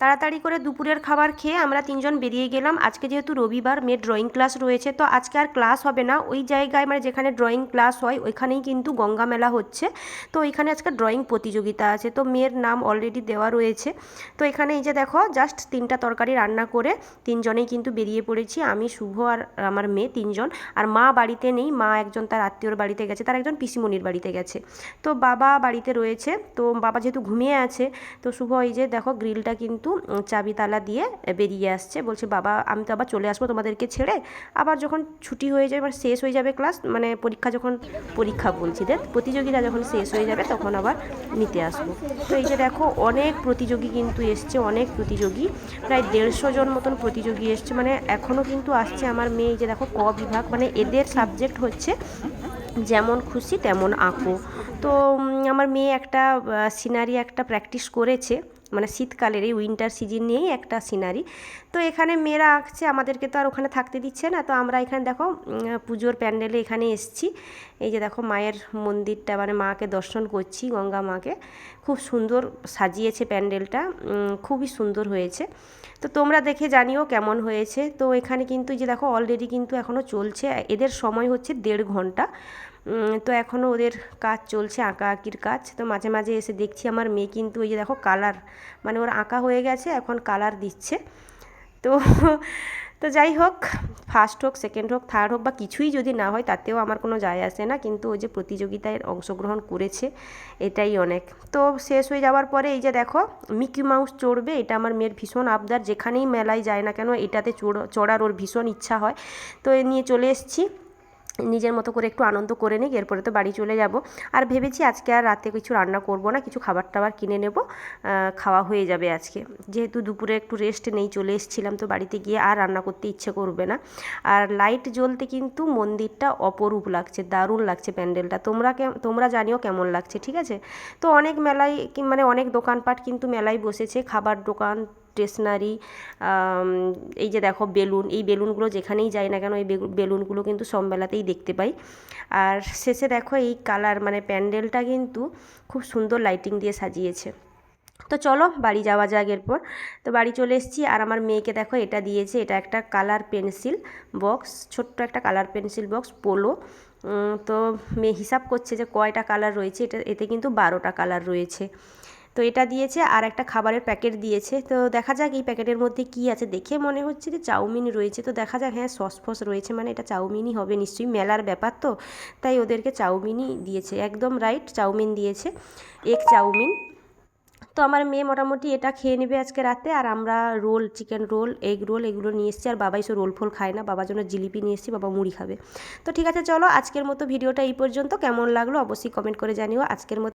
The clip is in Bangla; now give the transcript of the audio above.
তাড়াতাড়ি করে দুপুরের খাবার খেয়ে আমরা তিনজন বেরিয়ে গেলাম। আজকে যেহেতু রবিবার, মেয়ের ড্রয়িং ক্লাস রয়েছে, তো আজকে আর ক্লাস হবে না। ওই জায়গায় মানে যেখানে ড্রয়িং ক্লাস হয়, ওইখানেই কিন্তু গঙ্গা মেলা হচ্ছে। তো ওইখানে আজকে ড্রয়িং প্রতিযোগিতা আছে। তো মেয়ের নাম অলরেডি দেওয়া রয়েছে। তো এখানে এই যে দেখো জাস্ট তিনটা তরকারি রান্না করে তিনজনেই কিন্তু বেরিয়ে পড়েছি। আমি, শুভ আর আমার মেয়ে তিনজন। আর মা বাড়িতে নেই, মা একজন তার আত্মীয়র বাড়িতে গেছে, তার একজন পিসিমণির বাড়িতে গেছে। তো বাবা বাড়িতে রয়েছে। তো বাবা যেহেতু ঘুমিয়ে আছে, তো শুভ এই যে দেখো গ্রিলটা কিন্তু উম, চাবি তালা দিয়ে বেরিয়ে আসছে। বলছে বাবা আমি তো আবার চলে আসব তোমাদেরকে ছেড়ে। আবার যখন ছুটি হয়ে যাবে মানে শেষ হয়ে যাবে ক্লাস মানে পরীক্ষা যখন পরীক্ষা বলছি দেখ প্রতিযোগিতা যখন শেষ হয়ে যাবে তখন আবার নিতে আসব। তো এই যে দেখো অনেক প্রতিযোগী কিন্তু এসছে অনেক প্রতিযোগী প্রায় দেড়শো জন মতন প্রতিযোগী এসছে। মানে এখনও কিন্তু আসছে আমার মেয়ে যে দেখো ক বিভাগ মানে এদের সাবজেক্ট হচ্ছে যেমন খুশি তেমন আঁকো। তো আমার মেয়ে একটা সিনারি একটা প্র্যাকটিস করেছে মানে শীতকালের এই উইন্টার সিজন নিয়েই একটা সিনারি তো এখানে মেয়েরা আঁকছে আমাদেরকে তো আর ওখানে থাকতে দিচ্ছে না। তো আমরা এখানে দেখো পুজোর প্যান্ডেলে এখানে এসছি। এই যে দেখো, মায়ের মন্দিরটা মানে মাকে দর্শন করছি, গঙ্গা মাকে। খুব সুন্দর সাজিয়েছে প্যান্ডেলটা খুবই সুন্দর হয়েছে। তো তোমরা দেখে জানিও কেমন হয়েছে। তো এখানে কিন্তু যে দেখো অলরেডি কিন্তু এখনও চলছে। এদের সময় হচ্ছে দেড় ঘণ্টা। তো এখনও ওদের কাজ চলছে, আঁকা আঁকির কাজ। তো মাঝে মাঝে এসে দেখছি আমার মেয়ে কিন্তু ওই যে দেখো কালার মানে ওর আঁকা হয়ে গেছে, এখন কালার দিচ্ছে। তো তো যাই হোক ফার্স্ট হোক সেকেন্ড হোক থার্ড হোক বা কিছুই যদি না হয়, তাতেও আমার কোনো যায় আসে না। কিন্তু ওই যে প্রতিযোগিতায় অংশগ্রহণ করেছে, এটাই অনেক। তো শেষ হয়ে যাওয়ার পরে এই যে দেখো মিকি মাউস চড়বে, এটা আমার মেয়ের ভীষণ আবদার। যেখানেই মেলায় যায় না কেন, এটাতে চড়- চড়ার ওর ভীষণ ইচ্ছা হয়। তো এ নিয়ে চলে এসেছি। নিজের মতো করে একটু আনন্দ করে নিই, এরপরে তো বাড়ি চলে যাব। আর ভেবেছি আজকে আর রাতে কিছু রান্না করব না, কিছু খাবার টাবার কিনে নেব। খাওয়া হয়ে যাবে আজকে। যেহেতু দুপুরে একটু রেস্ট নেই, চলে এসেছিলাম তো বাড়িতে গিয়ে আর রান্না করতে ইচ্ছে করবে না। আর লাইট জ্বলতে কিন্তু মন্দিরটা অপরূপ লাগছে, দারুণ লাগছে প্যান্ডেলটা। তোমরা তোমরা জানিও কেমন লাগছে, ঠিক আছে? তো অনেক মেলায় মানে অনেক দোকানপাট কিন্তু মেলায় বসেছে, খাবার দোকান স্টেশনারি এই যে দেখো বেলুন, এই বেলুনগুলো যেখানেই যাই না কেন এই বেলুনগুলো কিন্তু সব মেলাতেই দেখতে পাই। আর শেষে দেখো এই কালার মানে প্যান্ডেলটা কিন্তু খুব সুন্দর লাইটিং দিয়ে সাজিয়েছে। তো চলো বাড়ি যাওয়া যাক এরপর। তো বাড়ি চলে এসেছি আর আমার মেয়েকে দেখো এটা দিয়েছে, এটা একটা কালার পেন্সিল বক্স ছোট্ট একটা কালার পেন্সিল বক্স পোলো তো মেয়ে হিসাব করছে যে কয়টা কালার রয়েছে, এটা, এতে কিন্তু বারোটা কালার রয়েছে। তো এটা দিয়েছে আর একটা খাবারের প্যাকেট দিয়েছে। তো দেখা যাক এই প্যাকেটের মধ্যে কি আছে। দেখে মনে হচ্ছে যে চাউমিন রয়েছে। তো দেখা যাক হ্যাঁ সস ফস রয়েছে মানে এটা চাউমিনই হবে। নিশ্চয়ই মেলার ব্যাপার তো। তাই ওদেরকে চাউমিনই দিয়েছে। একদম রাইট, চাউমিন দিয়েছে। Egg chow mein. তো আমার মেয়ে মোটামুটি এটা খেয়ে নেবে আজকে রাতে। আর আমরা roll, chicken roll, egg roll এগুলো নিয়ে এসেছি। আর বাবাই এসে রোল ফোল খায় না। বাবার জন্য জিলিপি নিয়ে এসেছি। বাবা মুড়ি খাবে। তো ঠিক আছে, চলো আজকের মতো ভিডিওটা এই পর্যন্ত। কেমন লাগল অবশ্যই কমেন্ট করে জানিও। আজকের মতো